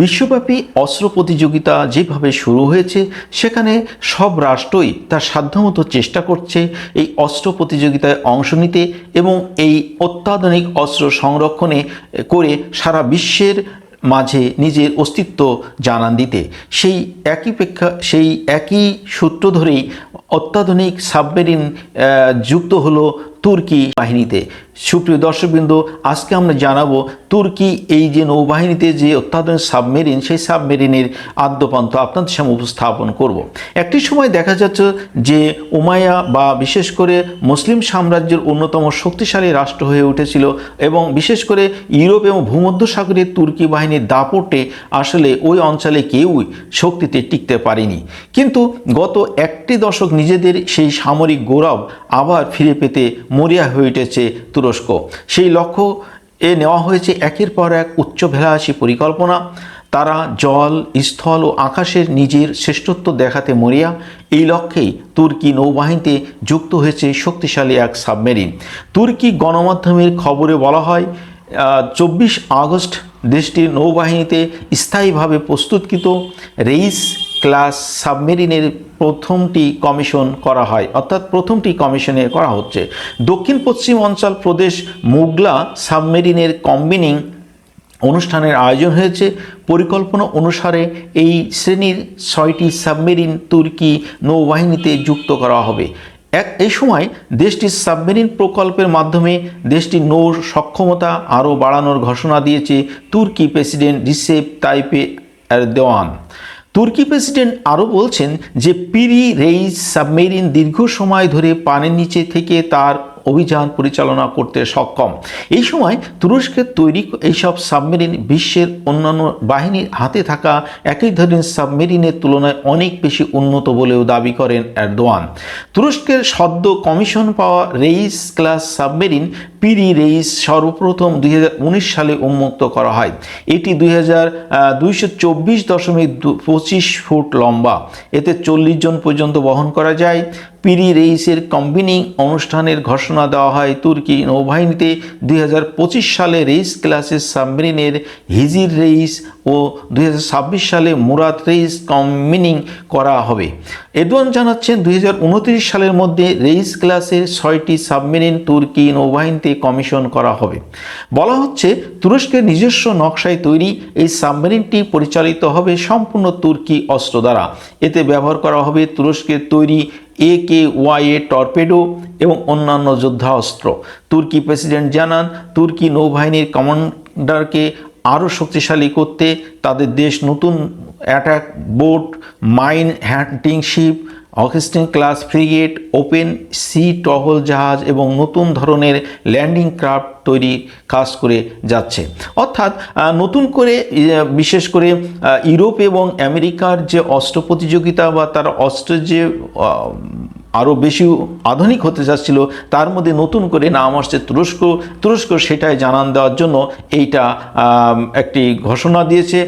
বিশ্বব্যাপী অস্ত্র প্রতিযোগিতা যেভাবে শুরু হয়েছে, সেখানে সব রাষ্ট্রই তার সাধ্যমতো চেষ্টা করছে এই অস্ত্র প্রতিযোগিতায় অংশ নিতে এবং এই অত্যাধুনিক অস্ত্র সংরক্ষণে করে সারা বিশ্বের মাঝে নিজের অস্তিত্ব জানান দিতে। সেই একই প্রেক্ষা, সেই একই সূত্র ধরেই অত্যাধুনিক সাবমেরিন যুক্ত হলো তুর্কি বাহিনীতে সুপ্রিয় দর্শকবৃন্দ, আজকে আমরা জানাব তুর্কি এই যে নৌবাহিনীতে যে অত্যাধুনিক সাবমেরিন, সেই সাবমেরিনের আদ্যপান্ত আপনাদের সামনে উপস্থাপন করব। একটি সময় দেখা যাচ্ছে যে উমায়া বা বিশেষ করে মুসলিম সাম্রাজ্যের অন্যতম শক্তিশালী রাষ্ট্র হয়ে উঠেছিল এবং বিশেষ করে ইউরোপ এবং ভূমধ্যসাগরের তুর্কি বাহিনীর দাপটে আসলে ওই অঞ্চলে কেউই শক্তিতে টিকতে পারেনি কিন্তু গত একটি দশক নিজেদের সেই সামরিক গৌরব আবার ফিরে পেতে মরিয়া হয়ে উঠেছে তুরস্ক। সেই লক্ষ্য এ নেওয়া হয়েছে একের পর এক উচ্চ উচ্চভিলাষী পরিকল্পনা। তারা জল, স্থল ও আকাশের নিজের শ্রেষ্ঠত্ব দেখাতে মরিয়া। এই লক্ষ্যেই তুর্কি নৌবাহিনীতে যুক্ত হয়েছে শক্তিশালী এক সাবমেরিন। তুর্কি গণমাধ্যমের খবরে বলা হয় চব্বিশ আগস্ট দেশটির নৌবাহিনীতে স্থায়ীভাবে প্রস্তুতকৃত রেইস ক্লাস সাবমেরিনের প্রথমটি কমিশন করা হয়। অর্থাৎ প্রথমটি কমিশনে করা হচ্ছে। দক্ষিণ পশ্চিম অঞ্চল প্রদেশ মুগলা সাবমেরিনের কম্বিনিং অনুষ্ঠানের আয়োজন হয়েছে। পরিকল্পনা অনুসারে এই শ্রেণির ছয়টি সাবমেরিন তুর্কি নৌবাহিনীতে যুক্ত করা হবে। এক, এই সময় দেশটির সাবমেরিন প্রকল্পের মাধ্যমে দেশটির নৌ সক্ষমতা আরও বাড়ানোর ঘোষণা দিয়েছে তুর্কি প্রেসিডেন্ট রিসেপ তাইপে দেওয়ান তুর্কি প্রেসিডেন্ট আরও বলছেন যে পিরি রেইস সাবমেরিন দীর্ঘ সময় ধরে পানির নিচে থেকে তার অভিযান পরিচালনা করতে সক্ষম। এই সময় তুরস্কের তৈরি এইসব সাবমেরিন বিশ্বের অন্যান্য বাহিনীর হাতে থাকা একই ধরনের সাবমেরিনের তুলনায় অনেক বেশি উন্নত বলেও দাবি করেন এরদোয়ান। তুরস্কের সদ্য কমিশন পাওয়া Reis class submarine Piri Reis সর্বপ্রথম দুই হাজার উনিশ সালে উন্মুক্ত করা হয়। এটি দুই হাজার দুইশো চব্বিশ দশমিক পঁচিশ ফুট লম্বা। এতে চল্লিশ জন পর্যন্ত বহন করা যায়। পিরি রেইসের কম্বিনিং অনুষ্ঠানের ঘোষণা দেওয়া হয় তুর্কি নৌবাহিনীতে। দুই সালে রেইস ক্লাসের সাবমেরিনের হিজির রেইস ও দুই হাজার ছাব্বিশ সালে মুরাদ রেইস কম্বিনিং করা হবে। এদওয়ান জানাচ্ছেন, দুই হাজার উনত্রিশ সালের মধ্যে রেইস ক্লাসের ছয়টি সাবমেরিন তুর্কি নৌবাহিনীতে কমিশন করা হবে। বলা হচ্ছে, তুরস্কের নিজস্ব নকশায় তৈরি এই সাবমেরিনটি পরিচালিত হবে সম্পূর্ণ তুর্কি অস্ত্র দ্বারা। এতে ব্যবহার করা হবে তুরস্কের তৈরি এ কে ওয়াই এ টর্পেডো এবং অন্যান্য যোদ্ধা অস্ত্র তুর্কি প্রেসিডেন্ট জানান, তুর্কি নৌবাহিনীর কমান্ডারকে আরও শক্তিশালী করতে তাদের দেশ নতুন attack boat mine hunting ship Augustin class frigate open sea টহল জাহাজ এবং নতুন ধরনের ল্যান্ডিং ক্রাফট তৈরি কাজ করে যাচ্ছে। অর্থাৎ নতুন করে বিশেষ করে ইউরোপ এবং আমেরিকার যে অস্ত্র প্রতিযোগিতা বা তার অস্ত্রের যে আরও বেশি আধুনিক হতে চাচ্ছিল, তার মধ্যে নতুন করে নাম আসছে তুরস্ক। তুরস্ক সেটাই জানান দেওয়ার জন্য এইটা একটি ঘোষণা দিয়েছে।